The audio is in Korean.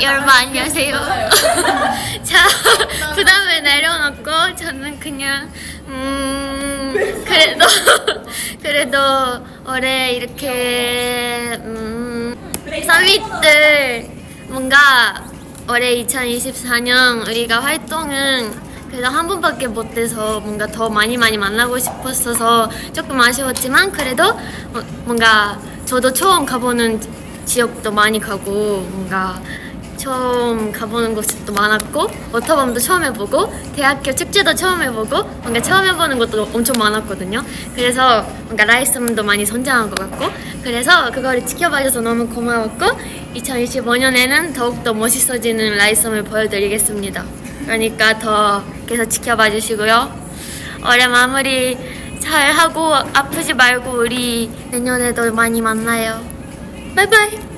여러분 안녕하세요. 자, 부담을 내려놓고 저는 그냥 음 그래도 그래도 올해 이렇게 음 서밋들 뭔가 올해 2024년 우리가 활동은 그래도 한 번밖에 못 돼서 뭔가 더 많이 많이 만나고 싶었어서 조금 아쉬웠지만 그래도 어, 뭔가 저도 처음 가보는 지역도 많이 가고 뭔가 처음 가보는 곳도 많았고 워터밤도 처음 해보고 대학교 축제도 처음 해보고 뭔가 처음 해보는 것도 엄청 많았거든요. 그래서 뭔가 라이스문도 많이 성장한 것 같고 그래서 그거를 지켜봐줘서 너무 고마웠고 2025년에는 더욱더 멋있어지는 라이스문을 보여드리겠습니다. 그러니까 더 계속 지켜봐 주시고요. 올해 마무리 잘 하고 아프지 말고 우리 내년에도 많이 만나요. 바이바이.